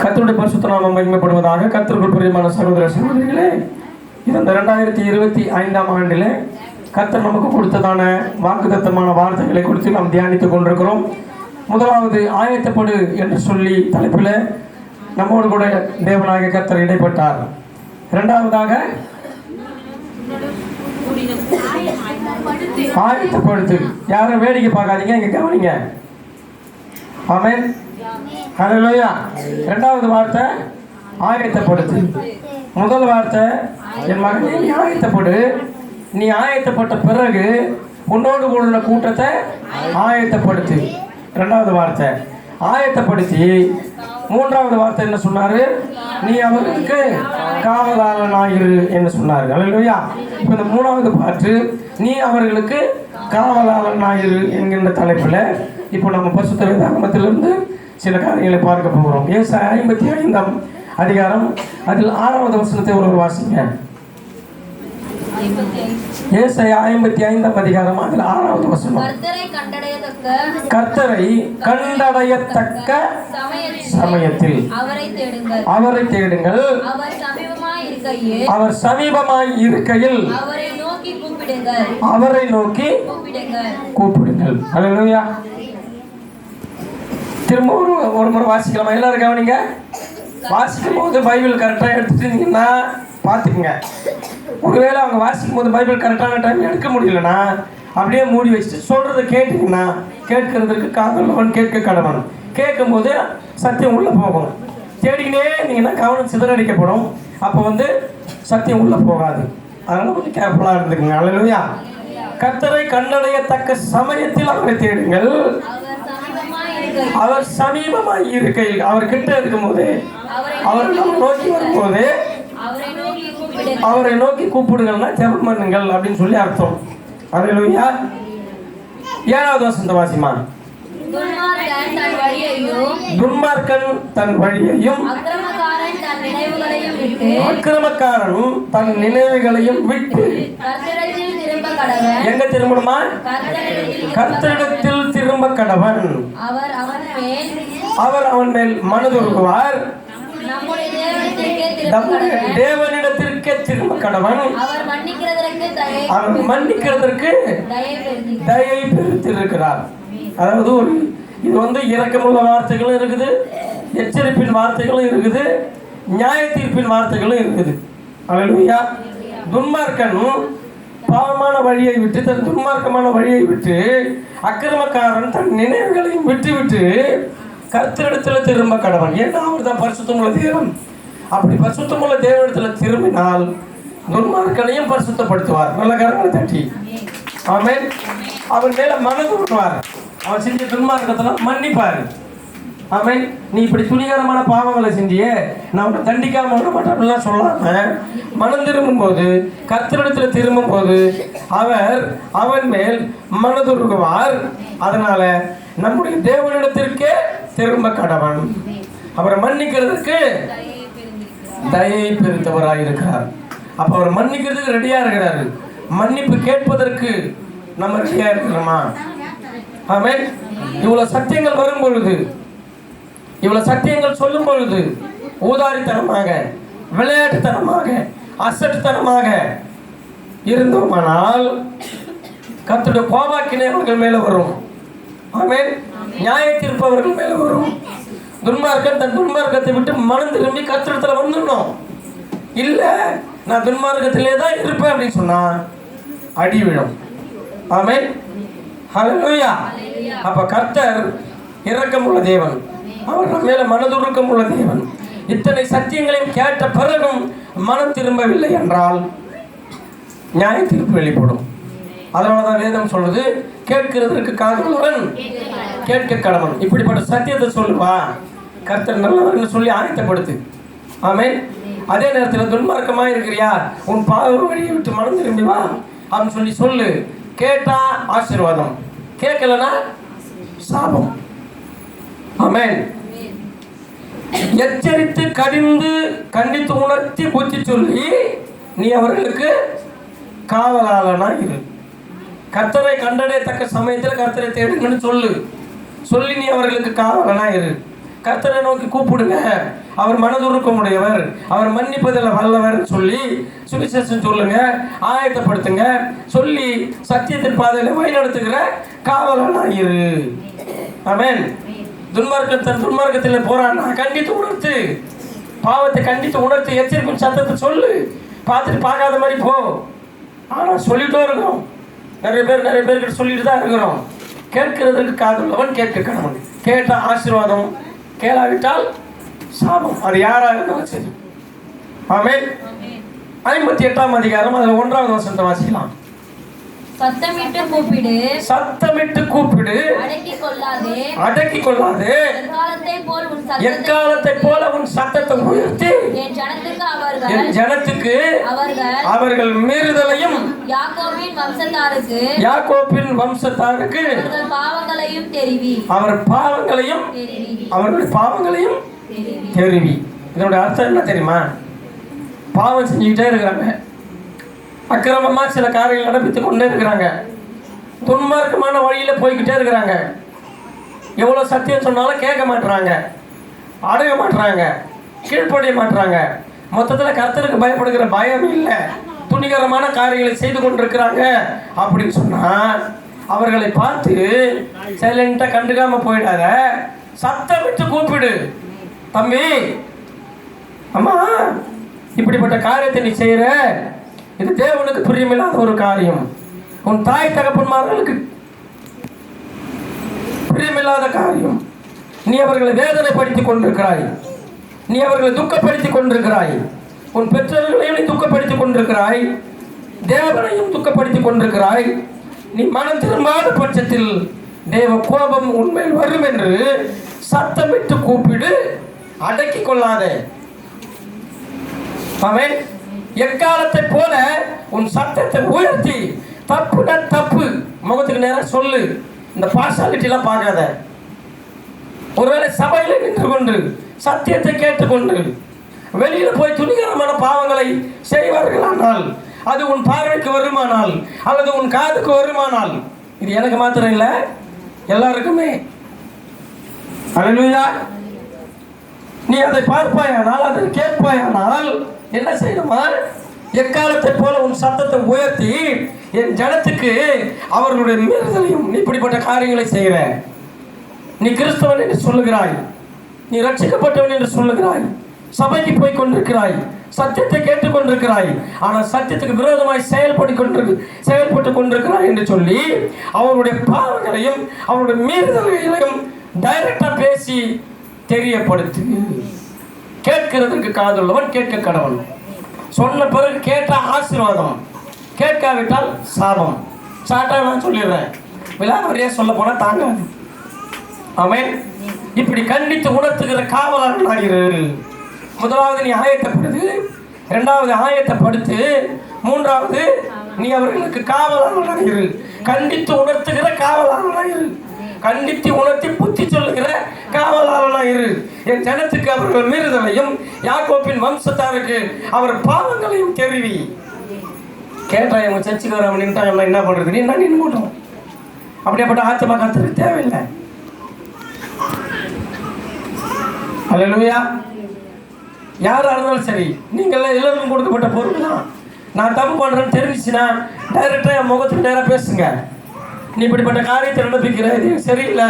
கத்தருடைய பரிசுத்த நாமம் மகிமைப்படுவதாக கத்தருக்குள் பிரியமான சகோதர சகோதரிகளே இந்த ரெண்டாயிரத்தி இருபத்தி ஐந்தாம் ஆண்டில் கர்த்தர் நமக்கு கொடுத்ததான வாக்குத்தத்தமான வார்த்தைகளை குறித்து நாம் தியானித்துக் கொண்டிருக்கிறோம். முதலாவது ஆயத்தப்படு என்று சொல்லி தலைப்பில் நம்மோடு கூட தேவனாக கர்த்தர் இடைப்பட்டார். இரண்டாவதாக ஆயத்தப்படுத்து. யாரும் வேடிக்கை பார்க்காதீங்க இங்கே கவனிங்க. ஆமேன். ஹalleluya. இரண்டாவது வார்த்தை ஆயத்தப்படுத்து. முதல் வார்த்தை என் மகனே நீ ஆயத்தப்படு. நீ ஆயத்தப்பட்ட பிறகு உன்னோடு உள்ள கூட்டத்தை ஆயத்தப்படுத்து. இரண்டாவது வார்த்தை ஆயத்தப்படுத்தி. மூன்றாவது வார்த்தை என்ன சொன்னாரு? நீ அவர்களுக்கு காவலாளனாயிரு என்று சொன்னார். அல்லையா இப்போ இந்த மூணாவது பாட்டு நீ அவர்களுக்கு காவலாளனாயிரு என்கின்ற தலைப்பில் இப்போ நம்ம பசுத்த வேதாகமத்திலிருந்து சில காரியங்களை பார்க்க போகிறோம். ஏச ஐம்பத்தி ஐந்தாம் அதிகாரம் அதில் ஆறாவது வசனத்தை ஒருவர் வாசிங்க. ஏசாய ஐம்பத்தி ஐந்தாம் அதிகாரம் அதில் ஆறாவது வசனம். கர்த்தரை கண்டடையத்தக்க சமயத்தில் அவரை தேடுங்கள். அவரை தேடுங்கள். அவர் சமீபமாய் இருக்கையில் அவர் சமீபமாய் இருக்கையில் அவரை நோக்கி கூப்பிடுங்கள். திரும்பவும் திரும்ப ஒரு ஒரு முறை வாசிக்கலாமா. எல்லாரும் கவனிங்க. வாசிக்கும் போது பைபிள் கரெக்டாக எடுத்துட்டீங்கன்னா பார்த்துக்குங்க. ஒருவேளை அவங்க வாசிக்கும் போது பைபிள் கரெக்டான டைம் எடுக்க முடியலன்னா அப்படியே மூடி வச்சுட்டு சொல்கிறத கேட்டிங்கன்னா கேட்கறதுக்கு காதலவன் கேட்க கடவன். கேட்கும்போது சத்தியம் உள்ளே போகும். தேடிக்கிட்டே இருந்தீங்கன்னா கவனம் சிதறடிக்கப்படும். அப்போ வந்து சத்தியம் உள்ளே போகாது. அதனால் கொஞ்சம் கேர்ஃபுல்லாக இருந்துக்குங்க. அழகா கத்தரை கண்டடையத்தக்க சமயத்தில் அவரை தேடுங்கள். அவர் சமீபமாய் இருக்கையில் அவர் கிட்ட இருக்கும்போது அவரை நம்ம நோக்கி வரும்போது அவரை நோக்கி கூப்பிடுங்கள்னா ஜெபம் பண்ணுங்கள் அப்படின்னு சொல்லி அர்த்தம். அல்லேலூயா ஏழாவது வசந்த வாசிமா துன்மார்க்கன் தன் வழியையும் துன்மார்க்கன் தன் வழியையும் அக்கிரமக்காரன் தன் நினைவுகளையும் விட்டு அக்கிரமக்காரனும் தன் நினைவுகளையும் விட்டு எங்க திரும்பணுமா? கர்த்தரிடத்தில் திரும்ப கடவன் அவர் அவன் மேல் அவர் அவன் மேல் மனதுருகுவார் தேவனிடத்திற்கே திரும்ப கடவன் அவர் மன்னிக்கிறதற்கு தயை பெருத்திருக்கிறார் அதாவது ஒரு இது வந்து இரக்கமுள்ள வார்த்தைகளும் இருக்குது எச்சரிப்பின் வார்த்தைகளும் இருக்குது நியாய தீர்ப்பின் வார்த்தைகளும் இருக்குது. அல்லேலூயா துன்மார்க்கன் பாவமான வழியை விட்டு தன் துன்மார்க்கமான வழியை விட்டு அக்கிரமக்காரன் தன் நினைவுகளையும் விட்டு விட்டு கர்த்தரிடத்தில் திரும்ப கடவன். ஏன்னா அவர் தான் பரிசுத்தமுள்ள தேவன். அப்படி பரிசுத்தமுள்ள தேவனிடத்தில் திரும்பினால் துன்மார்க்கனையும் பரிசுத்தப்படுத்துவார். நல்ல கரங்களை தட்டி. ஆமென். அவன் மேலே மனது விடுவார் அவன் செஞ்ச துன்மார்க்கத்தெல்லாம் மன்னிப்பார். ஆமென். நீ இப்படி துணிகரமான பாவங்களை செஞ்சியே நான் உன்னை தண்டிக்காம விட மாட்டேன் சொல்லாம மனம் திரும்பும் போது கர்த்தரிடத்துல திரும்பும் போது அவர் அவன் மேல் மனதுருகுவார். அதனால நம்முடைய தேவனிடத்திற்கே திரும்ப கடவன். அவரை மன்னிக்கிறதுக்கு தயை பெருத்தவராக இருக்கிறார். அப்ப அவர் மன்னிக்கிறதுக்கு ரெடியா இருக்கிறாரு. மன்னிப்பு கேட்பதற்கு நம்ம ரெடியா இருக்கிறோமா? ஆமே இவ்வளவு சத்தியங்கள் வரும் பொழுது இவ்வளவு சத்தியங்கள் சொல்லும் பொழுது ஊதாரித்தனமாக விளையாட்டுத்தனமாக அசட்டுத்தனமாக இருந்தோமானால் கர்த்தருடைய கோபாக்கினை அவர்கள் மேல வரும். ஆமேன். நியாய தீர்ப்பு மேல வரும். துன்மார்க்கன் தன் துன்மார்க்கத்தை விட்டு மனம் திரும்பி கத்திரத்தில் வந்துடணும். இல்லை நான் துன்மார்க்கத்திலே தான் இருப்பேன் அப்படின்னு சொன்னா அடி விழும். ஆமேன். ஹலோயா அப்ப கர்த்தர் இரக்கமுள்ள தேவன். அவர் மேல மனதுருக்கம் உள்ள தேவன். இத்தனை சத்தியங்களையும் கேட்ட பிறகும் மனம் திரும்பவில்லை என்றால் நியாய தீர்ப்பு வெளிப்படும். அதனால தான் வேதம் சொல்றது கேட்கிறதற்கு காதுள்ளவன் கேட்க கடவன் இப்படிப்பட்ட சத்தியத்தை சொல்லுவா? கர்த்தர் நல்லவர்னு சொல்லி ஆயத்தப்படுத்து. ஆமேன். அதே நேரத்தில் துன்மார்க்கமாக இருக்கிறியா? உன் பாவ வழியை விட்டு மனம் திரும்பி வா அப்படின்னு சொல்லி சொல்லு. கேட்டா ஆசீர்வாதம். கேட்கலனா சாபம். ஆமேன். எச்சரித்து கடிந்து கண்டித்து உணர்த்தி புத்தி சொல்லி நீ அவர்களுக்கு காவலாளனா இரு. கர்த்தரை கண்டடையத்தக்க சமயத்தில் கர்த்தரை தேடுங்கன்னு சொல்லு. சொல்லி நீ அவர்களுக்கு காவலனா இரு. கர்த்தரை நோக்கி கூப்பிடுங்க. அவர் மனதுருக்கம் உடையவர் அவர் மன்னிப்பதில் வல்லவர் சொல்லி சுவிசேஷம் சொல்லுங்க ஆயத்தப்படுத்துங்க. சொல்லி சத்தியத்தின் பாதையில் வழிநடத்துகிற காவலனாயிரு ஆமென். துன்மார்க்கத்தன் துன்மார்க்கத்தில் போறான்னா கண்டித்து உணர்த்து. பாவத்தை கண்டித்து உணர்த்து எச்சரிக்கும் சத்தத்தை சொல்லு. பார்த்துட்டு பார்க்காத மாதிரி போ. ஆனால் சொல்லிட்டே இருக்கிறோம். நிறைய பேர் நிறைய பேர்கிட்ட சொல்லிட்டு தான் இருக்கிறோம். கேட்கிறதுக்கு காதுள்ளவன் கேட்க கேட்டால் ஆசீர்வாதம். கேளாவிட்டால் சாபம். அது யாராக இருந்தாலும் சரி. ஆமே ஐம்பத்தி எட்டாம் அதிகாரம் அதில் ஒன்றாவது வசனத்தை வாசிக்கலாம். சத்தமிட்டு கூப்பிடு. சத்தமிட்டு கூப்பிடு. அடக்கி கொள்ளாதே. அடக்கி கொள்ளாது. எக்காலத்தை போல் உன் சத்தத்தை உயர்த்தி. என் ஜனத்துக்கு அவர்கள் என் ஜனத்துக்கு அவர்கள் அவர்கள் மீறுதலையும் யாக்கோபின் வம்சத்தாருக்கு யாக்கோப்பின் வம்சத்தாருக்கு பாவங்களையும் தெரிவி. அவர் பாவங்களையும் தெரிவி. அவர்களுடைய பாவங்களையும் தெரிவி. இதனுடைய அர்த்தம் என்ன தெரியுமா? பாவம் செஞ்சுக்கிட்டே இருக்கிறாங்க. அக்கிரமமாக சில காரியங்கள் நடப்பித்து கொண்டே இருக்கிறாங்க. துன்மார்க்கமான வழியில் போய்கிட்டே இருக்கிறாங்க. எவ்வளோ சத்தியம் சொன்னாலும் கேட்க மாட்டுறாங்க அடைய மாட்டுறாங்க கீழ்ப்படிய மாட்டுறாங்க மொத்தத்தில் கர்த்தருக்கு பயப்படுகிற பயம் இல்லை. துணிகரமான காரியங்களை செய்து கொண்டிருக்கிறாங்க அப்படின்னு சொன்னால் அவர்களை பார்த்து சைலண்ட்டாக கண்டுக்காமல் போயிடாத. சத்தம் விட்டு கூப்பிடு. தம்பி அம்மா இப்படிப்பட்ட காரியத்தை நீ செய்கிற இது தேவனுக்கு பிரியமில்லாத ஒரு காரியம். உன் தாய் தகப்பன்மார்களுக்கு பிரியமில்லாத காரியம். நீ அவர்களை வேதனைப்படுத்திக் கொண்டிருக்கிறாய். நீ அவர்களை துக்கப்படுத்திக் கொண்டிருக்கிறாய். உன் பெற்றோர்களையும் நீ துக்கப்படுத்திக் கொண்டிருக்கிறாய். தேவனையும் துக்கப்படுத்திக் கொண்டிருக்கிறாய். நீ மனம் திரும்பாத பட்சத்தில் தேவ கோபம் உண்மையில் வரும் என்று சத்தமிட்டு கூப்பிடு அடக்கி கொள்ளாதே. அவன் எக்காலத்தை போல உன் சத்தத்தை உயர்த்தி தப்புனா தப்பு. முகத்துக்கு நேரம் சொல்லு. இந்த பார்சாலிட்டிலாம் பார்க்காத. ஒருவேளை சபையில் நின்று கொண்டு சத்தியத்தை கேட்டுக்கொண்டு வெளியில் போய் துணிகரமான பாவங்களை செய்வார்களானால் அது உன் பார்வைக்கு வருமானால் அல்லது உன் காதுக்கு வருமானால் இது எனக்கு மாத்திரம் இல்லை எல்லாருக்குமே. அல்லேலூயா நீ அதை பார்ப்பாயானால் அதை கேட்பாயானால் என்ன செய்யணுமா? எக்காலத்தை போல உன் சத்தத்தை உயர்த்தி என் ஜனத்துக்கு அவர்களுடைய மீறுதலையும் நீ இப்படிப்பட்ட காரியங்களை செய்கிற நீ கிறிஸ்தவன் என்று சொல்லுகிறாய். நீ ரட்சிக்கப்பட்டவன் என்று சொல்லுகிறாய். சபைக்கு போய் கொண்டிருக்கிறாய். சத்தியத்தை கேட்டுக்கொண்டிருக்கிறாய் ஆனால் சத்தியத்துக்கு விரோதமாய் செயல்பட்டு கொண்டிரு செயல்பட்டு கொண்டிருக்கிறாய் என்று சொல்லி அவருடைய பாவங்களையும் அவருடைய மீறுதல்களையும் டைரக்டாக பேசி தெரியப்படுத்து. கேட்கிறதுக்கு காதுள்ளவன் கேட்க கடவன் சொன்ன பிறகு கேட்டால் ஆசீர்வாதம் கேட்காவிட்டால் சாபம். சாட்டா நான் சொல்லிடுறேன். விலாவரியா சொல்ல போனால் தாங்காது. அவன் இப்படி கண்டித்து உணர்த்துகிற காவலர்களாகிரு முதலாவது நீ ஆயத்தப்படுது இரண்டாவது ஆயத்தப்படுத்து மூன்றாவது நீ அவர்களுக்கு காவலர்களாகிரு கண்டித்து உணர்த்துகிற காவலர்களாகிரு கண்டித்து உணர்த்தி புத்தி சொல்லுகிற காவலாளனாயிரு என் ஜனத்துக்கு அவர்கள் மீறுதலையும் யாக்கோப்பின் வம்சத்தாருக்கு அவர் பாவங்களையும் தெரிவி. கேட்டா இவங்க சர்ச்சுக்கு வர நின்ட்டாங்க என்ன பண்றது? நீ என்ன நின்று போட்டோம்? அப்படியேப்பட்ட ஆச்சமா காத்துக்கு தேவையில்லை. அல்லேலூயா. யாராக இருந்தாலும் சரி நீங்கள் எல்லாருக்கும் கொடுக்கப்பட்ட பொருள் தான் நான் தப்பு பண்ணுறேன்னு தெரிஞ்சிச்சுன்னா டைரெக்டாக என் முகத்துக்கு நேராக பேசுங்க. நீ இப்படிப்பட்ட காரியத்தை நடப்பிக்கிற? இது சரியில்லை.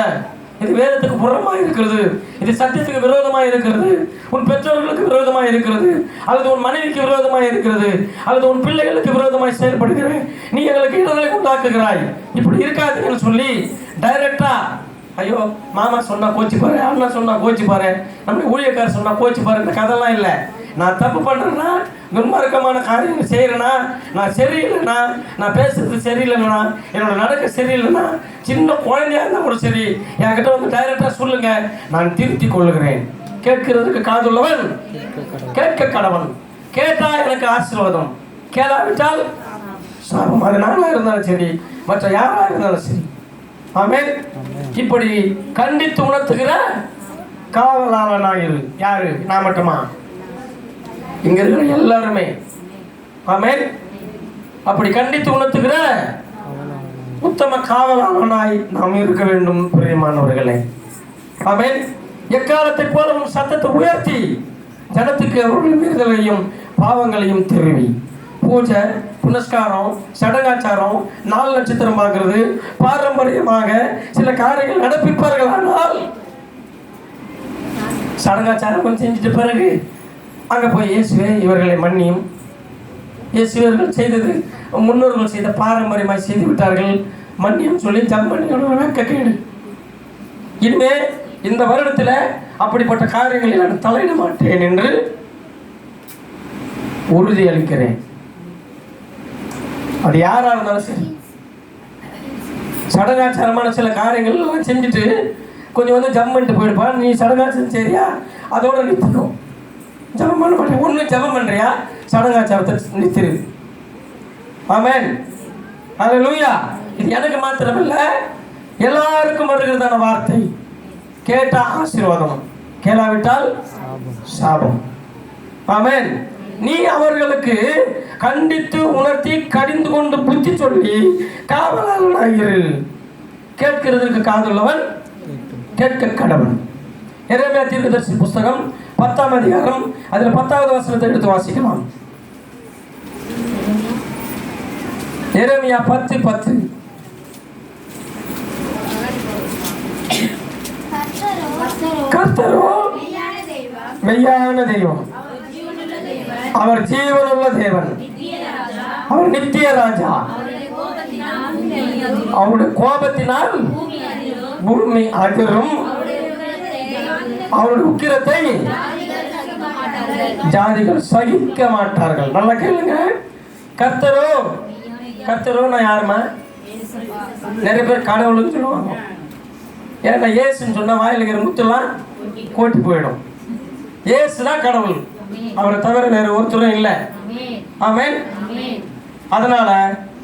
இது வேதத்துக்கு புறமாக இருக்கிறது. இது சத்தியத்துக்கு விரோதமாக இருக்கிறது. உன் பெற்றோர்களுக்கு விரோதமாக இருக்கிறது. அல்லது உன் மனைவிக்கு விரோதமாக இருக்கிறது. அல்லது உன் பிள்ளைகளுக்கு விரோதமாக செயல்படுகிற நீ எங்களுக்கு இடங்களை உண்டாக்குகிறாய். இப்படி இருக்காதுன்னு சொல்லி டைரக்டா ஐயோ மாமா சொன்னா கோச்சு பாரு அண்ணா சொன்னா கோச்சு பாரு நம்ம ஊழியக்காரர் சொன்னா கோச்சு பாரு இந்த கதைலாம் இல்லை. நான் தப்பு பண்றேன்னா துன்மார்க்கமான காரியங்கள் செய்யறேனா? நான் சரியில்லைண்ணா நான் பேசுறது சரியில்லைண்ணா என்னோட நடக்க சரியில்லைண்ணா சின்ன குழந்தையா இருந்தால் கூட சரி. என்கிட்ட வந்து டைரக்டா சொல்லுங்க. நான் திருத்தி கொள்ளுகிறேன். கேட்கிறதுக்கு காதுள்ளவன் கேட்க கடவன். கேட்டால் எனக்கு ஆசீர்வாதம். கேளாவிட்டால் சாபம். அது நானாக இருந்தாலும் சரி. மற்ற யாராக இருந்தாலும் சரி. ஆமே இப்படி கண்டித்து உணர்த்துகிற காவலாளனாயிரு. யாரு? நான் மட்டுமா? இங்க இருக்கிற எல்லாருமே. ஆமே அப்படி கண்டித்து உணர்த்துகிற உத்தம காவலாளனாய் நாம் இருக்க வேண்டும் பிரியமானவர்களே. ஆமே எக்காலத்தை போல சத்தத்தை உயர்த்தி ஜனத்துக்கு அவர்கள் மீறுதலையும் பாவங்களையும் தெரிவி. பூஜை புனஸ்காரம் சடங்காச்சாரம் நாலு நட்சத்திரம் பார்க்கறது பாரம்பரியமாக சில காரியங்கள் நடப்பிப்பார்கள் ஆனால் சடங்காச்சாரம் கொஞ்சம் செஞ்சுட்டு பிறகு அங்கே போய் இயேசுவே இவர்களை மன்னியும். இயேசுவர்கள் செய்தது முன்னோர்கள் செய்த பாரம்பரியமாக செய்து விட்டார்கள். மன்னியும் சொல்லி ஜம்மன்னியோட கேடு இனிமே இந்த வருடத்தில் அப்படிப்பட்ட காரியங்களில் நான் தலையிட மாட்டேன் என்று உறுதி அளிக்கிறேன். அது யாராக இருந்தாலும் சரி. சடங்காச்சாரமான சில காரியங்கள் எல்லாம் செஞ்சுட்டு கொஞ்சம் வந்து ஜம் பண்ணிட்டு போயிடுப்பா நீ சடங்காச்சாரம் சரியா அதோட நிற்கணும் ஜபம் பண்ண மாட்டேன் ஒன்று ஜபம் பண்ணுறியா சடங்காச்சாரத்தை நிறுத்திரு. ஆமேன். அது லூயா இது எனக்கு மாத்திரமில்ல. எல்லாருக்கும் வருகிறதான வார்த்தை. கேட்டால் ஆசீர்வாதம் கேளாவிட்டால் சாபம். ஆமேன். நீ அவர்களுக்கு கண்டித்து உணர்த்தி கடிந்து கொண்டு புத்தி சொல்லி காவலாளனாயிரு கேட்கிறதற்கு காதுள்ளவன் கேட்க கடவன் எரேமியா தீர்க்கதர்சி புஸ்தகம் பத்தாம் அதிகாரம் அதில் பத்தாவது வசனத்தை எடுத்து வாசிக்கலாம் எரேமியா பத்து பத்து. கர்த்தரோ மெய்யான தெய்வம். அவர் ஜீவனுள்ள தேவன். அவர் நித்திய ராஜா. அவருடைய கோபத்தினால் பூமி அதிரும். அவருடைய உக்கிரத்தை ஜாதிகள் சகிக்க மாட்டார்கள். நல்லா கேளுங்க. கத்தரோ கத்தரோ நான் யாருமா நிறைய பேர் கடவுள்னு சொல்லுவாங்க. ஏன்னா ஏசுன்னு சொன்னால் வாயில் இருக்கிற முத்தெல்லாம் கோட்டி போயிடும். ஏசு தான் கடவுள். அவரை தவிர வேற ஒருத்தரும் இல்லை. ஆமென். அதனால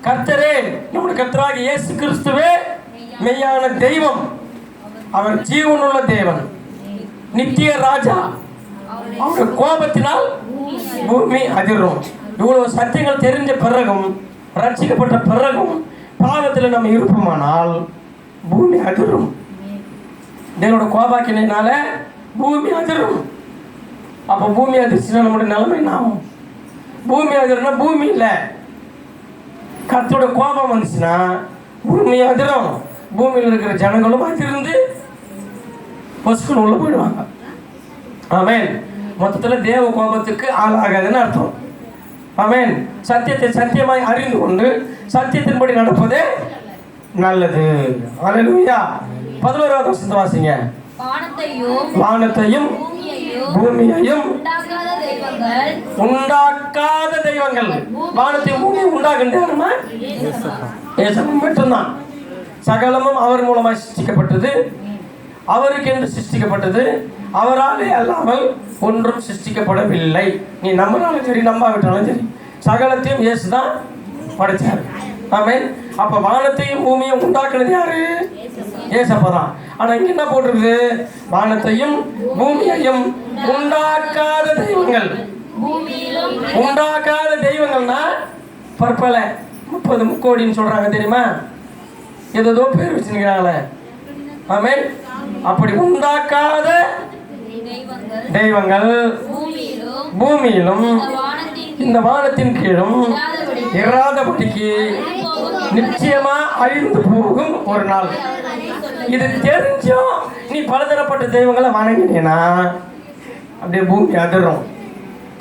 கர்த்தரே நம்முடைய கர்த்தராக இயேசு கிறிஸ்துவே மெய்யான தெய்வம். அவர் ஜீவனுள்ள தேவன். நித்திய ராஜா அவருடைய கோபத்தினால் பூமி அதிரும். இவ்வளவு சத்தியங்கள் தெரிஞ்ச பிறகும் ரட்சிக்கப்பட்ட பிறகும் பாவத்தில் நம்ம இருப்போமானால் பூமி அதிரும். தேவனோட கோபாக்கினால பூமி அதிரும். அப்போ பூமி அதிர்ச்சினா நம்முடைய நிலைமை என்ன ஆகும் பூமி அதிரம்னா பூமி இல்லை. கத்தோட கோபம் வந்துச்சுன்னா பூமி அதிரும். பூமியில் இருக்கிற ஜனங்களும் அதிர்ந்து பொசுக்குன்னு உள்ள போயிடுவாங்க. ஆமென் மொத்தத்தில் தேவ கோபத்துக்கு ஆளாகாதுன்னு அர்த்தம். ஆமென் சத்தியத்தை சத்தியமாய் அறிந்து கொண்டு சத்தியத்தின்படி நடப்பதே நல்லது. அல்லேலூயா பதினோராவது வருஷத்தை வாசிங்க. வானத்தையும் பூமியையும் உண்டாக்காத தெய்வங்கள் வானத்தையும் பூமியும் ஏசப்பன் மட்டும்தான். சகலமும் அவர் மூலமாக சிருஷ்டிக்கப்பட்டது. அவருக்கு என்று சிருஷ்டிக்கப்பட்டது. அவராலே அல்லாமல் ஒன்றும் சிருஷ்டிக்கப்படவில்லை. நீ நம்பினாலும் சரி நம்பாவிட்டாலும் சரி. சகலத்தையும் இயேசு தான் படைச்சார். ஆமேன். அப்ப வானத்தையும் பூமியும் உண்டாக்குனது யாரு? ஏசப்பா தான். ஆனா இங்க என்ன போட்டிருக்கு வானத்தையும் பூமியையும் உண்டாக்காத தெய்வங்கள். உண்டாக்காத தெய்வங்கள்னா பற்பல. முப்பது முக்கோடின்னு சொல்றாங்க தெரியுமா? ஏதோ பேர் வச்சுருக்கிறாங்களே. ஆமேன். அப்படி உண்டாக்காத தெய்வங்கள் பூமியிலும் இந்த வானத்தின் கீழும் இராதபடிக்கு நிச்சயமா அழிந்து போகும் ஒரு நாள். இது தெரிஞ்சும் நீ பலதரப்பட்ட தெய்வங்களை வணங்கினீனா? அப்படியே பூமி அதிரும்.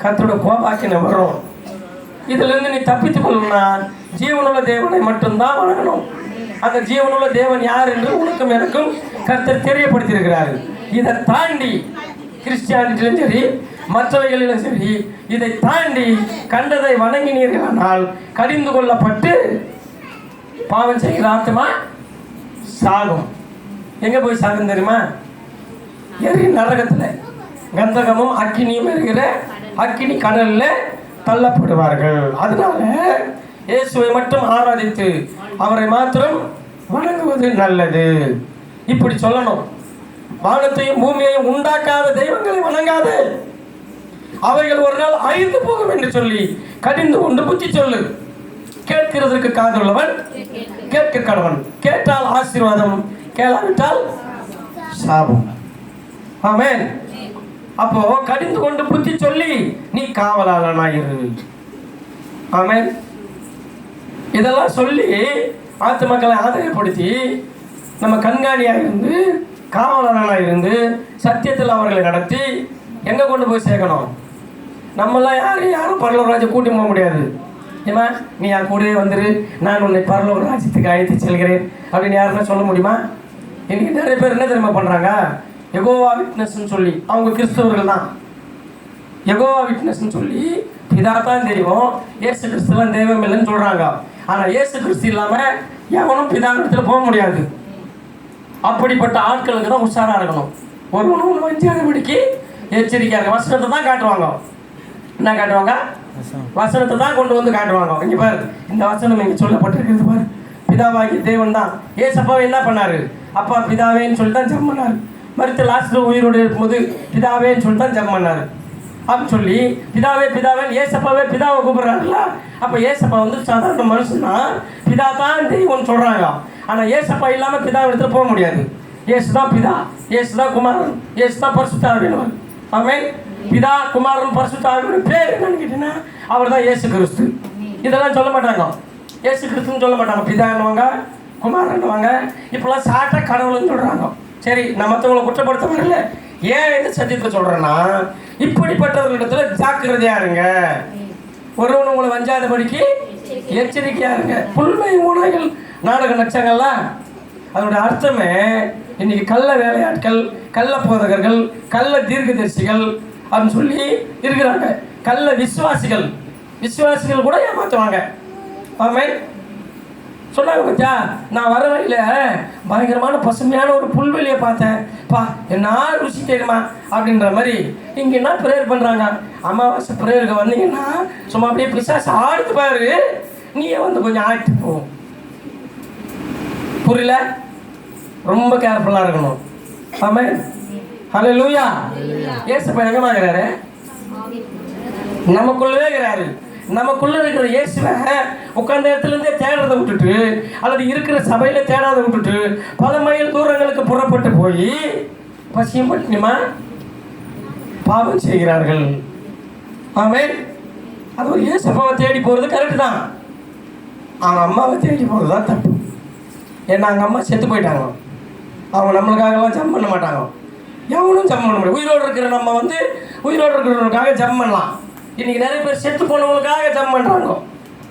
கத்தோட கோபாக்கின வரும். இதுல இருந்து நீ தப்பித்துக் கொள்ளணும்னா ஜீவனுள்ள தேவனை மட்டும்தான் வணங்கணும். அந்த ஜீவனுள்ள தேவன் யார் என்று உனக்கும் எனக்கும் கர்த்தர் தெரியப்படுத்தியிருக்கிறார். இதை தாண்டி கிறிஸ்டியானிட்டிலும் சரி மற்றவைகளிலும் சரி இதை தாண்டி கண்டதை வணங்கினீர்களானால் கடிந்து கொள்ளப்பட்டு பாவம் செய்கிற ஆத்மா சாகும். எங்க போய் சாகும் தெரியுமா? எரி நரகத்தில். கந்தகமும் அக்கினியும் இருக்கிற அக்கினி கடலில் தள்ளப்படுவார்கள். அதனால இயேசுவை மட்டும் ஆராதித்து அவரை மாத்திரம் வணங்குவது நல்லது. இப்படி சொல்லணும். வானத்தையும் பூமியையும் உண்டாக்காத தெய்வங்களை வணங்காது. அவைகள் ஒரு நாள் அழிந்து போகும் என்று சொல்லி கடிந்து கொண்டு புத்தி சொல்லு. கேட்கிறதற்கு காதுள்ளவன் கேட்க கடவன். கேட்டால் ஆசீர்வாதம் கேளாவிட்டால் சாபம். ஆமென். அப்போ கடிந்து கொண்டு புத்தி சொல்லி நீ காவலாளனாயிரு. ஆமென். இதெல்லாம் சொல்லி ஆத்து மக்களை ஆதாயப்படுத்தி நம்ம கண்காணியாக இருந்து காவலனாக இருந்து சத்தியத்தில் அவர்களை நடத்தி எங்கே கொண்டு போய் சேர்க்கணும்? நம்மளாம் யாரும் யாரும் பரலோக ராஜ்யம் கூட்டி போக முடியாது. ஏமா நீ என் கூடவே வந்துரு. நான் உன்னை பரலோக ராஜ்யத்துக்கு அழைத்து செல்கிறேன். அப்படின்னு யாருன்னா சொல்ல முடியுமா? இன்னைக்கு நிறைய பேர் என்ன தெரியுமா பண்ணுறாங்க எகோவா விட்னஸ்ன்னு சொல்லி அவங்க கிறிஸ்தவர்கள் தான். எகோவா விட்னஸ்ன்னு சொல்லி இதாக தான் தெரியும் ஏசு கிறிஸ்துவன் தெய்வம் இல்லைன்னு சொல்கிறாங்க ஆனால் ஏசு கிறிஸ்து இல்லாமல் எவனும் பிதா போக முடியாது. அப்படிப்பட்ட ஆட்களுக்கு தான் உஷாராக இருக்கணும். ஒரு ஒன்று வஞ்சாதபடிக்கு எச்சரிக்கையாக இருக்க வசனத்தை தான் காட்டுவாங்க. என்ன காட்டுவாங்க? வசனத்தை தான் கொண்டு வந்து காட்டுவாங்க. இங்கே பாரு. இந்த வசனம் இங்கே சொல்லப்பட்டிருக்கிறது பாரு. பிதாவாகி தேவன் தான். ஏசப்பாவை என்ன பண்ணாரு? அப்பா பிதாவேன்னு சொல்லி தான் ஜம் பண்ணாரு. மறுத்து லாஸ்ட்டில் உயிரோடு இருக்கும்போது பிதாவேன்னு சொல்லி தான் ஜம் பண்ணாரு. அப்படின்னு சொல்லி பிதாவே பிதாவே ஏசப்பாவே பிதாவை கூப்பிடுறாருல அப்போ ஏசப்பா வந்து சாதாரண மனுஷன்னா பிதா தான் தெய்வம்னு சொல்கிறாங்க ஆனால் ஏசப்பா இல்லாமல் பிதா இடத்துல போக முடியாது. ஏசு தான் பிதா. ஏசு தான் குமாரன். ஏசு தான் பரிசுத்தாவினவர் ஆமென். பிதா குமாரன் பரிசுத்தாவின் பேர் என்னன்னு கேட்டீங்கன்னா அவர் தான் ஏசு கிறிஸ்து. இதெல்லாம் சொல்ல மாட்டாங்க. ஏசு கிறிஸ்துன்னு சொல்ல மாட்டாங்க. பிதா என்னவாங்க? குமாரன்னுவாங்க இப்போல்லாம் சாட்டா கடவுள்னு சொல்கிறாங்க சரி நான் மற்றவங்களை குற்றப்படுத்த வரல ஏன் இந்த சத்தியத்தை சொல்கிறேன்னா இப்படிப்பட்டவர்களிடத்துல ஜாக்கிரதையா இருங்க. ஒருவன் உங்களை வஞ்சாதபடிக்கு எச்சரிக்கையா இருங்க புல்மை உணவுகள் நாடக நட்சங்கள்லாம் அதோட அர்த்தமே இன்னைக்கு கள்ள வேலையாட்கள் கள்ள போதகர்கள் கள்ள தீர்க்கதரிசிகள் அப்படின்னு சொல்லி இருக்கிறாங்க. கள்ள விசுவாசிகள். விசுவாசிகள் கூட ஏமாற்றுவாங்க ஆமாம் சொன்னாங்க பத்தியா? நான் வர வழியில பயங்கரமான பசுமையான ஒரு புல்வெளியை பார்த்தேன். பா என்ன ருசி தெரியுமா? அப்படின்ற மாதிரி. இங்க என்ன ப்ரேயர் பண்றாங்க? அமாவாசை ப்ரேயருக்கு வந்தீங்கன்னா சும்மா அப்படியே பிசாசு ஆடுத்து பாரு. நீயே வந்து கொஞ்சம் ஆடிட்டு போ. புரியல? ரொம்ப கேர்ஃபுல்லாக இருக்கணும். ஆமென். ஹலோ லூயா ஏசப்பா எங்கம்மா இருக்கிறாரு? நமக்குள்ளவே இருக்கிறாரு. நமக்குள்ள இருக்கிற இயேசுவை உட்கார்ந்த இடத்துலேருந்தே தேடுறதை விட்டுட்டு அல்லது இருக்கிற சபையில் தேடாத விட்டுட்டு பல மைல் தூரங்களுக்கு புறப்பட்டு போய் பசியும் பட்டினிமா பாவம் செய்கிறார்கள். ஆமே அது ஒரு இயேசப்பாவை தேடி போகிறது கரெக்டு தான். அவங்க அம்மாவை தேடி போகிறது தான் தப்பு. ஏன்னா அவங்க அம்மா செத்து போயிட்டாங்க. அவங்க நம்மளுக்காகலாம் ஜம் பண்ண மாட்டாங்க. எவனும் ஜம் பண்ண முடியும் உயிரோடு இருக்கிற நம்ம வந்து உயிரோடு இருக்கிறவங்களுக்காக ஜம் பண்ணலாம். இன்னைக்கு நிறைய பேர் செத்து போனவங்களுக்காக ஜம் பண்ணுறாங்க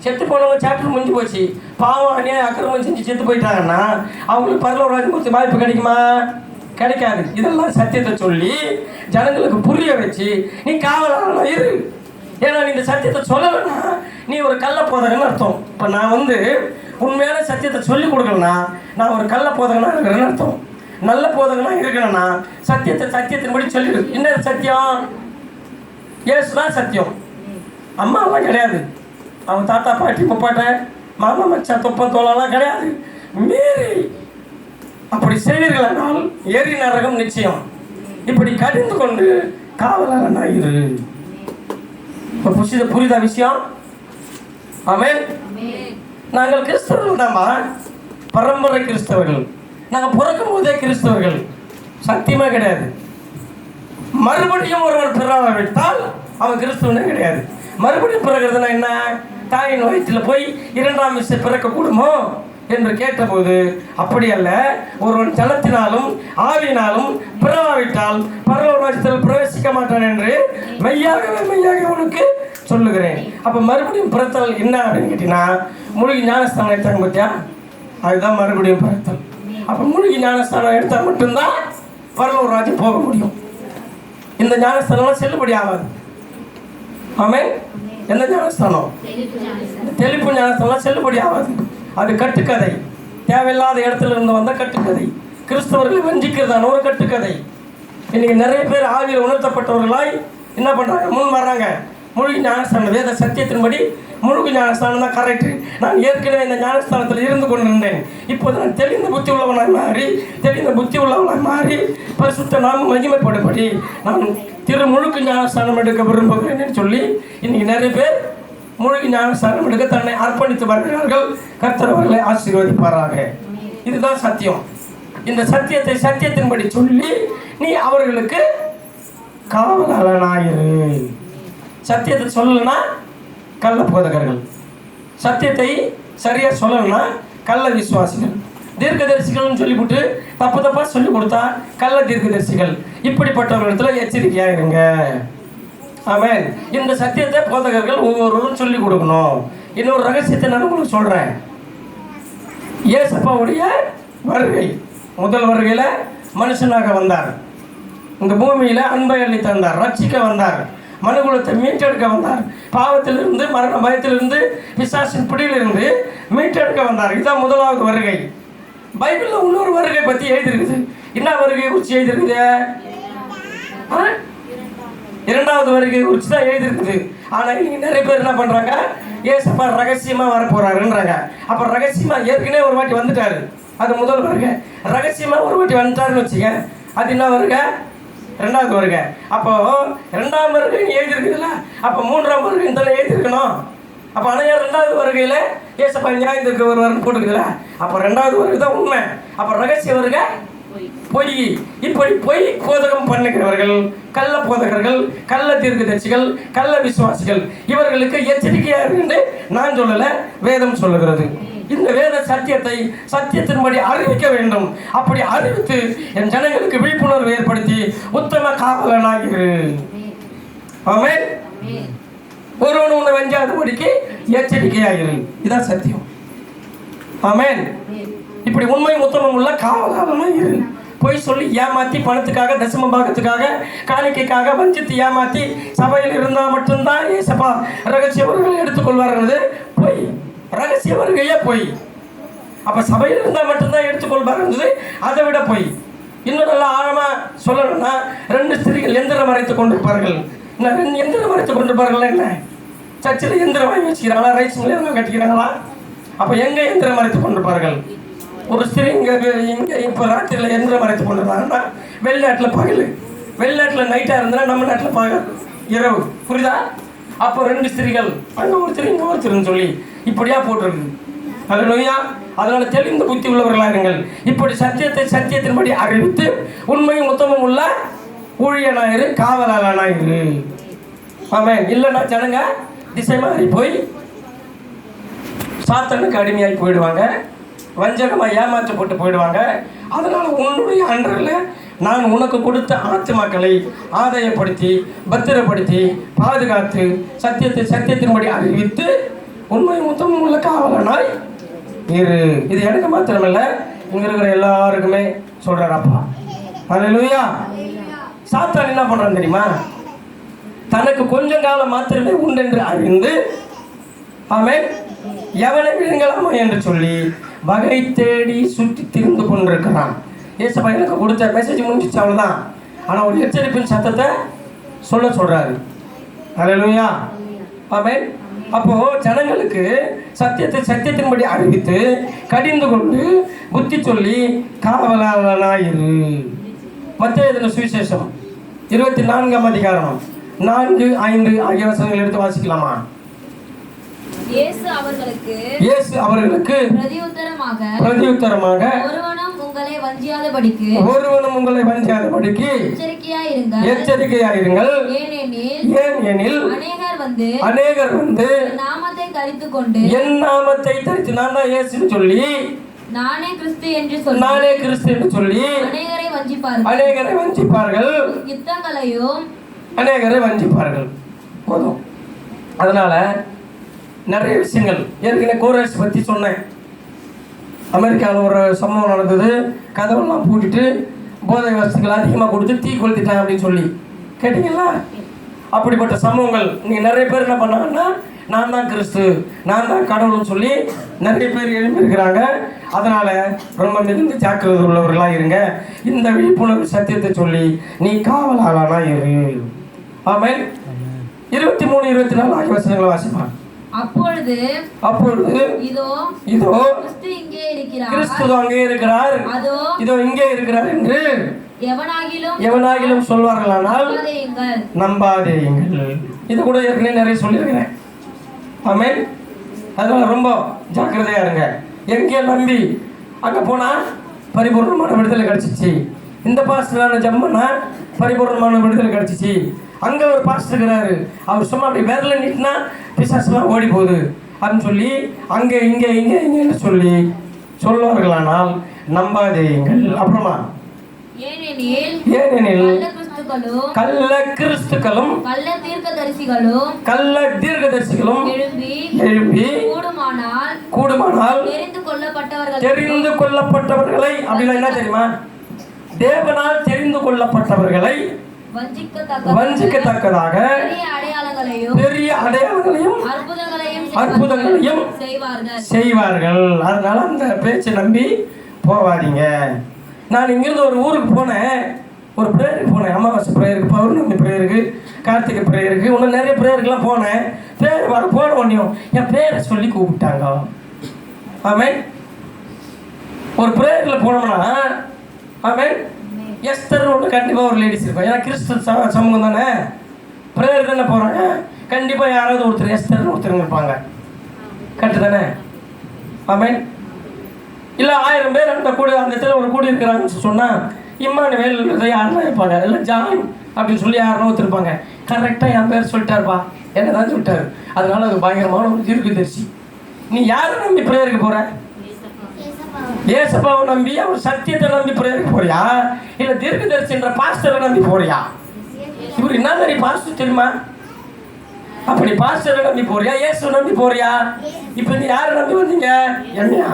செத்து போனவங்க சாப்டர் முடிஞ்சு போச்சு. பாவம் அநியாயம் அக்கிரமம் செஞ்சு செத்து போயிட்டாங்கன்னா அவங்களுக்கு பரலோக ராஜ்யத்துக்கு வாய்ப்பு கிடைக்குமா? கிடைக்காது. இதெல்லாம் சத்தியத்தை சொல்லி ஜனங்களுக்கு புரிய வச்சு நீ காவலாளனா இரு. ஏன்னா நீ இந்த சத்தியத்தை சொல்லலைன்னா நீ ஒரு கள்ள போதகன்னு அர்த்தம். இப்போ நான் வந்து உண்மையான சத்தியத்தை சொல்லி கொடுக்கலனா நான் ஒரு கள்ள போதகனா இருக்கிறேன்னு அர்த்தம். நல்ல போதகனாக இருக்கணும்னா சத்தியத்தை சத்தியத்தின்படி சொல்லிடு. என்ன சத்தியம்? இயேசு தான் சத்தியம் அம்மாலாம் கிடையாது. அவன் தாத்தா பாட்டி முப்பாட்ட மாமா மச்சான் தொப்பம் தோலெல்லாம் கிடையாது. மீறி அப்படி செய்வீர்களானால் ஏரி நரகம் நிச்சயம். இப்படி கடிந்து கொண்டு காவலாளனாக இரு. இப்போ புரித புரியுதா விஷயம்? ஆமென். நாங்கள் கிறிஸ்தவர்கள் தாம்மா. பரம்பரை கிறிஸ்தவர்கள். நாங்கள் பிறக்கும் போதே கிறிஸ்தவர்கள். சத்தியமாக கிடையாது. மறுபடியும் ஒருவன் பிறவாவிட்டால் அவன் கிறிஸ்துவனே கிடையாது. மறுபடியும் பிறகுறதுனா என்ன? தாயின் வயிற்றில் போய் இரண்டாம் விசை பிறக்கக்கூடுமோ என்று கேட்டபோது அப்படி அல்ல. ஒருவன் ஜலத்தினாலும் ஆவியினாலும் பிறவாவிட்டால் பரலோகத்தில் பிரவேசிக்க மாட்டான் என்று மெய்யாகவே மெய்யாக உனக்கு சொல்லுகிறேன். அப்போ மறுபடியும் பிறத்தல் என்ன அப்படின்னு கேட்டீங்கன்னா மூழ்கி ஞானஸ்தானம் எடுத்தாங்க பார்த்தியா அதுதான் மறுபடியும் பிறத்தல். அப்போ முழுகி ஞானஸ்தானம் எடுத்தால் மட்டும்தான் பரலூர் ராஜ்யம் போக முடியும். இந்த ஞானஸ்தானம்லாம் செல்லுபடி ஆகாது. ஆமே எந்த ஞானஸ்தானம்? இந்த தெளிப்பு ஞானஸ்தானம் செல்லுபடி ஆகாது. அது கட்டுக்கதை. தேவையில்லாத இடத்துல இருந்து வந்த கட்டுக்கதை. கிறிஸ்தவர்களை வஞ்சிக்கிறதான ஒரு கட்டுக்கதை. இன்னைக்கு நிறைய பேர் ஆவியில் உணர்த்தப்பட்டவர்களாய் என்ன பண்ணுறாங்க முன் வர்றாங்க மொழி ஞானஸ்தானம் வேத சத்தியத்தின்படி முழுக்க ஞானஸ்தானம் தான் கரெக்டு நான் ஏற்கனவே இந்த ஞானஸ்தானத்தில் இருந்து கொண்டிருந்தேன். இப்போது நான் தெளிந்த புத்தி உள்ளவனாய் மாறி தெளிந்த புத்தி உள்ளவனாய் மாறி பரிசுத்த நாம மகிமைப்படும்படி நான் திரு முழுக்கு ஞானஸ்தானம் எடுக்க விரும்புகிறேன்னு சொல்லி இன்னைக்கு நிறைய பேர் முழுகு ஞானஸ்தானம் எடுக்க தன்னை அர்ப்பணித்து வருகிறார்கள். கர்த்தரவர்களை ஆசீர்வதிப்பாராக. இதுதான் சத்தியம். இந்த சத்தியத்தை சத்தியத்தின்படி சொல்லி நீ அவர்களுக்கு காவலாளனாயிரு. சத்தியத்தை சொல்லலைன்னா கள்ள போதகர்கள் சத்தியத்தை சரியாக சொல்லணும்னா கள்ள விசுவாசிகள். தீர்க்கதரிசிகள்னு சொல்லிவிட்டு தப்பு தப்பாக சொல்லி கொடுத்தா கள்ள தீர்க்கதரிசிகள். இப்படிப்பட்டவர்களிடத்தில் எச்சரிக்கையாக இருங்க. ஆமாம் இந்த சத்தியத்தை போதகர்கள் ஒவ்வொருவரும் சொல்லி கொடுக்கணும். இன்னொரு ரகசியத்தை நான் உங்களுக்கு சொல்கிறேன் இயேசப்பாவுடைய வருகை. முதல் வருகையில் மனுஷனாக வந்தார். இந்த பூமியில் அன்பை அள்ளி தந்தார். ரட்சிக்க வந்தார். மனுகுலத்தை மீட்டெடுக்க வந்தார். பாவத்திலிருந்து மரண பயத்திலிருந்து பிசாசின் பிடியிலிருந்து மீட்டெடுக்க வந்தார். இதுதான் முதலாவது வருகை. பைபிளில் இன்னொரு வருகை பற்றி எழுதியிருக்குது. என்ன வருகை குறித்து எழுதியிருக்குது? இரண்டாவது வருகை குறித்து தான் எழுதியிருக்குது. ஆனால் இன்றைக்கி நிறைய பேர் என்ன பண்ணுறாங்க ஏசப்பா ரகசியமாக வரப்போகிறாருன்றாங்க அப்போ ரகசியமாக ஏற்கனவே ஒரு வாட்டி வந்துட்டாரு. அது முதல் வருகை. ரகசியமாக ஒரு வாட்டி வந்துட்டாருன்னு வச்சுக்க அது என்ன வருகை? ரெண்டாவது வருகை அப்போ ரெண்டாம் வருகை எழுதியிருக்குதுல்ல? அப்போ மூன்றாம் வருகை தானே எழுதியிருக்கணும். அப்போ அணையா ரெண்டாவது வருகையில் ஏசப்பா நியாயத்திற்கு வருவார்னு போட்டுக்குதுல அப்போ ரெண்டாவது வருகை தான் உண்மை. அப்போ ரகசிய வருகை பொய். இப்படி பொய் போதகம் பண்ணுகிறவர்கள் கள்ள போதகர்கள் கள்ள தீர்க்கதரிசிகள் கள்ள விசுவாசிகள் இவர்களுக்கு எச்சரிக்கையாக இருந்து நான் சொல்லலை வேதம் சொல்லுகிறது. இந்த வேத சத்தியத்தை சத்தியத்தின்படி அறிவிக்க வேண்டும். அப்படி அறிவித்து என் ஜனங்களுக்கு விழிப்புணர்வு ஏற்படுத்தி உத்தம காவலனாகிரு ஆமென். ஒருவன் உன்னை வெஞ்சாதபடிக்கு எச்சரிக்கையாகிரு இதான் சத்தியம். ஆமேன். இப்படி உண்மை உத்தமம் உள்ள காவலாளனாக இரு பொய் சொல்லி ஏமாத்தி பணத்துக்காக தசம பாகத்துக்காக காணிக்கைக்காக வஞ்சித்து ஏமாத்தி சபையில் இருந்தால் மட்டும்தான் ஏசப்பா ரகசிய வருகையை எடுத்துக்கொள்வார்கள் பொய். ரகசிய வருகையே பொய். அப்போ சபையில் இருந்தால் மட்டும்தான் எடுத்துக்கொள்வார்கள் அதை விட பொய். இன்னும் நல்லா ஆழமாக சொல்லணும்னா ரெண்டு ஸ்திரீகள் எந்திரம் மறைத்து கொண்டிருப்பார்கள். என்ன ரெண்டு எந்திரம் மறைத்து கொண்டிருப்பார்கள் என்ன? சர்ச்சில் எந்திரம் வாங்கி வச்சுக்கிறாங்களா? ரைஸ் மில்லில் கட்டிக்கிறாங்களா? அப்போ எங்கே எந்திரம் மறைத்து கொண்டிருப்பார்கள்? ஒரு ஸ்திரீ இங்கே இங்கே இப்போ ராத்திரியில் எந்திரம் மறைத்து கொண்டிருந்தாங்கன்னா வெளிநாட்டில் பகல். வெளிநாட்டில் நைட்டாக இருந்தால் நம்ம நாட்டில் பகல் இரவு. புரியுதா? அப்போ ரெண்டு ஸ்திரீகள் அங்கே ஒருத்தர் இங்கே ஒருத்தர்னு சொல்லி இப்படியா போட்டிருக்கு. அது நோயா? அதனால தெளிந்த புத்தி உள்ளவர்களாக இருங்கள். இப்படி சத்தியத்தை சத்தியத்தின்படி அறிவித்து உண்மையும் உத்தமும் உள்ள ஊழியனாயிரு காவலாளனாயிரு. ஆமாம் இல்லைன்னா ஜனங்க திசை மாறி போய் சாத்தனுக்கு அடிமையாகி போயிடுவாங்க. வஞ்சகமாக ஏமாற்றப்பட்டு போயிடுவாங்க. அதனால் உன்னுடைய அன்றில் நான் உனக்கு கொடுத்த ஆத்துமாக்களை ஆதாயப்படுத்தி பத்திரப்படுத்தி பாதுகாத்து சத்தியத்தை சத்தியத்தின்படி அறிவித்து உண்மை முத்தமும் உள்ள காவலனாய் இரு. இது எனக்கு மாத்திரமல்ல இங்கே இருக்கிற எல்லாருக்குமே சொல்கிறார் அப்பா சாத்தான் என்ன பண்ணுறான் தெரியுமா? தனக்கு கொஞ்சம் காலம் மாத்திரமே உண்டு என்று அறிந்து அவன் எவனை விழுங்கலாமா என்று சொல்லி வகை தேடி சுற்றி திரிந்து கொண்டிருக்கிறான். ஏசப்பா எனக்கு கொடுத்த மெசேஜ் முடிஞ்சிச்சு அவ்வளோதான் ஆனால் ஒரு எச்சரிப்பின் சத்தத்தை சொல்ல சொல்கிறாரு அல்லேலூயா ஆமென் அப்போ ஜனங்களுக்கு சத்தியத்தை சத்தியத்தின்படி அறிவித்து கடிந்து கொண்டு புத்தி சொல்லி காவலாளனாயிரு. மத்திய இதில் சுவிசேஷம் இருபத்தி நான்காம் அதிகாரம். நான்கு ஐந்து ஆகிய வசனங்கள் எடுத்து வாசிக்கலாமா? இயேசு அவர்களுக்கு பிரதியுத்தரமாக பிரதியுத்தரமாக உங்களை வஞ்சியாதபடிக்கு ஒருவனும் உங்களை வஞ்சாதபடிக்கு எச்சரிக்கையாயிருங்கள் எச்சரிக்கையாயிருங்கள் ஏனெனில் ஏன் எனில் அநேகர் வந்து அநேகர் வந்து நாமத்தை கரித்து கொண்டு என் நாமத்தை தரித்து நான் தான் இயேசுன்னு சொல்லி நானே கிறிஸ்து என்று சொல்லி நானே கிறிஸ்து என்று சொல்லி அநேகரை வஞ்சிப்பார்கள். அநேகரை வஞ்சிப்பார்கள். யுத்தங்களையும் அநேகரை வஞ்சிப்பார்கள். போதும். அதனால நிறைய விஷயங்கள் ஏற்கனவே கோரஸ் பற்றி சொன்னேன். அமெரிக்காவில் ஒரு சம்பவம் நடந்தது. கதவெல்லாம் பூட்டிட்டு போதை வசதிகள் அதிகமாக கொடுத்து தீ கொளுத்திட்டாங்க அப்படின்னு சொல்லி. கேட்டீங்களா? அப்படிப்பட்ட சம்பவங்கள். நீங்கள் நிறைய பேர் என்ன பண்ணாங்கன்னா நான் தான் கிறிஸ்து நான் தான் கடவுள்னு சொல்லி நிறைய பேர் எழுப்பியிருக்கிறாங்க. அதனால் ரொம்ப மிகுந்த ஜாக்கிரதை உள்ளவர்களாக இருங்க. இந்த விழிப்புணர்வு சத்தியத்தை சொல்லி நீ காவலாளனா இரு. ஆமாம் இருபத்தி மூணு இருபத்தி நாலு ஆகிய வசனங்களை வாசிப்பான் அப்பொழுது அப்பொழுது இதோ இதோ கிறிஸ்து இங்கே இருக்கிறார். கிறிஸ்து அங்கே இருக்கிறார். அதோ இதோ இங்கே இருக்கிறார் என்று எவனாகிலும் எவனாகிலும் சொல்வார்களானால் நம்பாதேயுங்கள். இது கூட ஏற்கனவே நிறைய சொல்லியிருக்கிறேன். ஆமென். அதனால ரொம்ப ஜாக்கிரதையா இருங்க. எங்கே நம்பி? அங்கே போனால் பரிபூர்ணமான விடுதலை கிடச்சிச்சு இந்த பாஸ்டரான ஜம்மனா பரிபூர்ணமான விடுதலை கிடச்சிச்சு. அங்கே ஒரு பாஸ்டர் இருக்கிறாரு. அவர் சும்மா அப்படி விரல நீட்டினா பிசாசுலாம் ஓடி போகுது அப்படின்னு சொல்லி அங்கே இங்கே இங்கே இங்கேன்னு சொல்லி சொல்வார்களானால் நம்பாதேயுங்கள். அப்புறமா? ஏனெனில் கள்ள கிறிஸ்துக்களும் கள்ள தீர்க்கதரிசிகளும் கள்ள தீர்க்கதரிசிகளும் எழும்பி எழுப்பி கூடுமானால் கூடுமானால் தெரிந்து கொள்ளப்பட்டவர்கள் தெரிந்து கொள்ளப்பட்டவர்களை அப்படின்னா என்ன தெரியுமா? தேவனால் தெரிந்து கொள்ளப்பட்டவர்களை வஞ்சிக்கத்தக்க வஞ்சிக்கத்தக்கதாக பெரிய அடையாளங்களையும் அற்புதங்களையும் செய்வார்கள். அதனால அந்த பேச்சை நம்பி போகாதீங்க நான் இங்கிருந்து ஒரு ஊருக்கு போனேன். ஒரு ப்ரேயருக்கு போனேன். அமாவாசை ப்ரேயருக்கு பௌர்ணமி ப்ரேயருக்கு கார்த்திகை ப்ரேயருக்கு இன்னும் நிறைய ப்ரேயருக்குலாம் போனேன். பேர் வர போன உடனேயும் என் பேரை சொல்லி கூப்பிட்டாங்க. ஆமென். ஒரு ப்ரேயரில் போனோம்னா ஆமென் எஸ்தர் ஒன்று கண்டிப்பாக ஒரு லேடிஸ் இருக்கும். ஏன்னா கிறிஸ்து ச- சமூகம் தானே? ப்ரேயர் தானே போகிறாங்க கண்டிப்பாக யாராவது ஒருத்தர் எஸ்தர்னு ஒருத்தர் இருப்பாங்க கரெக்டு தானே? ஆமென். இல்லை ஆயிரம் பேர் அந்த கூடி அந்த இடத்துல ஒரு கூடி இருக்கிறாங்கன்னு சொன்னால் இம்மானுவேல் இதை யாருன்னா இருப்பாங்க இல்லை ஜான் அப்படின்னு சொல்லி யாருன்னா ஒருத்தருப்பாங்க கரெக்டாக என் பேர் சொல்லிட்டாருப்பா. என்ன தான் சொல்லிட்டாரு. அதனால அது பயங்கரமான ஒரு தீர்க்கதரிசி நீ யாரை நம்பி ப்ரேயருக்கு போகிற ஏசப்பாவை நம்பி அவர் சத்தியத்தை நம்பி ப்ரேயருக்கு போறியா? இல்லை தீர்க்கதரிசின்ற பாஸ்டரை நம்பி போறியா? இவர் என்ன மாதிரி பாஸ்டர் தெரியுமா? அப்படி பாஸ்டரை நம்பி போறியா? இயேசுவை நம்பி போறியா? இப்போ நீ யாரை நம்பி வந்தீங்க? என்னையா?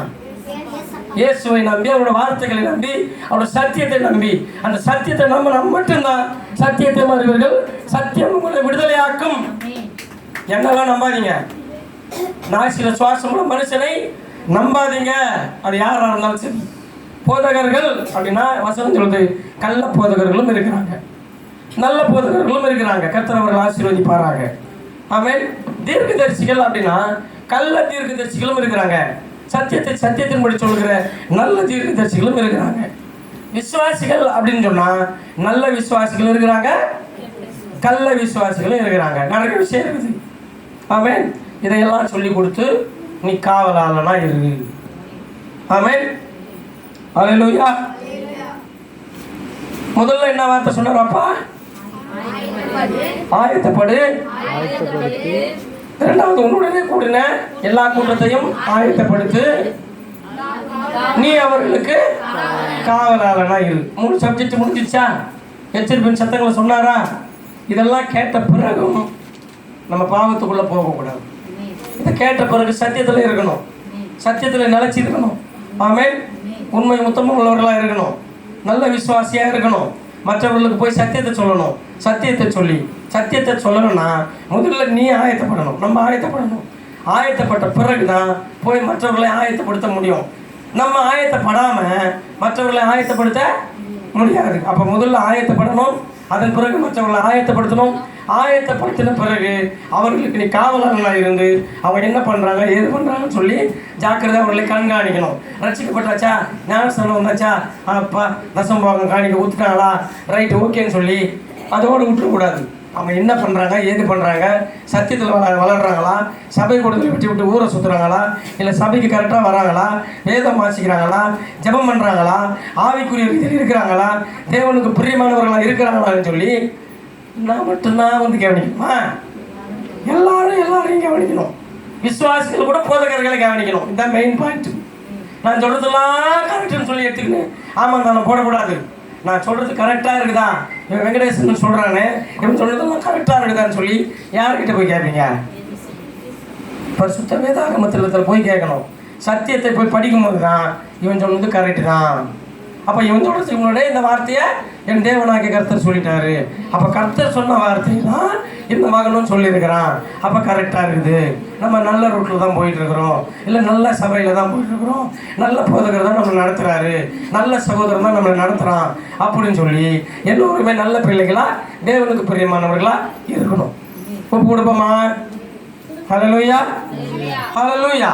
இயேசுவை நம்பி அவரோட வார்த்தைகளை நம்பி அவரோட சத்தியத்தை நம்பி. அந்த சத்தியத்தை நம்ம நம்ம மட்டும்தான். சத்தியத்தை அறிவர்கள் சத்தியம் உங்களை விடுதலையாக்கும். என்னெல்லாம் நம்பாதீங்க? நாசில சுவாசம் உள்ள மனுஷனை நம்பாதீங்க. அது யாராக இருந்தாலும் சரி. போதகர்கள் அப்படின்னா வசனம் சொல்லுது கள்ள போதகர்களும் இருக்கிறாங்க. நல்ல போதகர்களும் இருக்கிறாங்க. கர்த்தரவர்கள் ஆசீர்வதிப்பாராங்க ஆசீர்வதிப்பாராக. தீர்க்க தீர்க்கதரிசிகள் அப்படின்னா கள்ள தீர்க்கதரிசிகளும் இருக்கிறாங்க. சத்தியத்தை சத்தியத்தின்படி சொல்கிற நல்ல தீர்க்கதரிசிகளும் இருக்கிறாங்க. விசுவாசிகள் அப்படின்னு சொன்னால் நல்ல விசுவாசிகள் இருக்கிறாங்க கள்ள விசுவாசிகளும் இருக்கிறாங்க. நிறைய விஷயம் இருக்குது. ஆமென். இதையெல்லாம் சொல்லி கொடுத்து நீ காவலாளனா இரு. ஆமென். அல்லேலூயா முதல்ல என்ன வார்த்தை சொன்னார் அப்பா? ஆயத்தப்படு. இரண்டாவது உன்னுடனே கூடின எல்லா கூட்டத்தையும் ஆயத்தப்படுத்து. நீ அவர்களுக்கு காவலாளனா இரு. மூணு சப்ஜெக்ட் முடிஞ்சிச்சா எச்சரிப்பின் சத்தங்களை சொன்னாரா? இதெல்லாம் கேட்ட பிறகும் நம்ம பாவத்துக்குள்ள போகக்கூடாது. இதை கேட்ட பிறகு சத்தியத்தில் இருக்கணும். சத்தியத்தில் நிலைச்சி இருக்கணும் ஆமென். உண்மை முத்தமும் உள்ளவர்களாக இருக்கணும். நல்ல விசுவாசியாக இருக்கணும். மற்றவர்களுக்கு போய் சத்தியத்தை சொல்லணும். சத்தியத்தை சொல்லி சத்தியத்தை சொல்லணும்னா முதல்ல நீ ஆயத்தப்படணும். நம்ம ஆயத்தப்படணும். ஆயத்தப்பட்ட பிறகு தான் போய் மற்றவர்களை ஆயத்தப்படுத்த முடியும். நம்ம ஆயத்தப்படாமல் மற்றவர்களை ஆயத்தப்படுத்த முடியாது. அப்போ முதல்ல ஆயத்தப்படணும். அதன் பிறகு மற்றவர்களை ஆயத்தப்படுத்தணும் ஆயத்தப்படுத்தின பிறகு அவர்களுக்கு நீ காவலர்களாக இருந்து அவங்க என்ன பண்ணுறாங்க ஏது பண்ணுறாங்கன்னு சொல்லி ஜாக்கிரதை அவர்களை கண்காணிக்கணும். ரட்சிக்கப்பட்டாச்சா ஞானஸ்தானம் வந்தாச்சா அப்பா தசம் போகம் காணிக்க ஊற்றுட்டாங்களா ரைட்டு ஓகேன்னு சொல்லி அதோடு விட்டுறக்கூடாது. அவங்க என்ன பண்ணுறாங்க ஏது பண்ணுறாங்க சத்தியத்தில் வள வளர்றாங்களா சபை கூடத்தில் விட்டு விட்டு ஊரை சுற்றுறாங்களா இல்லை சபைக்கு கரெக்டாக வராங்களா வேதம் வாசிக்கிறாங்களா ஜெபம் பண்ணுறாங்களா ஆவிக்குரிய ரீதியில் இருக்கிறாங்களா தேவனுக்கு பிரியமானவர்களாக இருக்கிறாங்களான்னு சொல்லி நான் மட்டும்தான் வந்து கவனிக்கணுமா? எல்லாரும் எல்லாரையும் கவனிக்கணும். விசுவாசிகள் கூட போதகர்களை கவனிக்கணும். இதுதான் மெயின் பாயிண்ட் நான் சொல்கிறதெல்லாம் கரெக்டுன்னு சொல்லி எடுத்துக்கினேன் ஆமாம் நான் போடக்கூடாது. நான் சொல்கிறது கரெக்டாக இருக்குதா? இவன் வெங்கடேசன் சொல்கிறானே இவன் சொல்கிறதெல்லாம் கரெக்டாக இருக்குதான்னு சொல்லி யார்கிட்ட போய் கேட்பீங்க பரிசுத்த வேதாகமத்தில் போய் கேட்கணும் சத்தியத்தை போய் படிக்கும்போது தான் இவன் சொன்னது கரெக்டு தான். அப்போ இவன் சொல்கிறது முன்னாடியே இந்த வார்த்தையை என் தேவனாகிய கர்த்தர் சொல்லிட்டாரு. அப்போ கர்த்தர் சொன்ன வார்த்தை தான் இந்த மகனும் சொல்லியிருக்கிறான். அப்போ கரெக்டாக இருக்குது. நம்ம நல்ல ரூட்டில் தான் போயிட்டு இருக்கிறோம் இல்லை நல்ல சபையில் தான் போயிட்டு இருக்கிறோம் நல்ல போதகர் தான் நம்மளை நடத்துகிறாரு நல்ல சகோதரன் தான் நம்மளை நடத்துகிறான் அப்படின்னு சொல்லி எல்லோருமே நல்ல பிள்ளைகளா தேவனுக்கு பிரியமானவர்களா இருக்கணும். ஒப்பு கொடுப்போமா? ஹalleluya ஹalleluya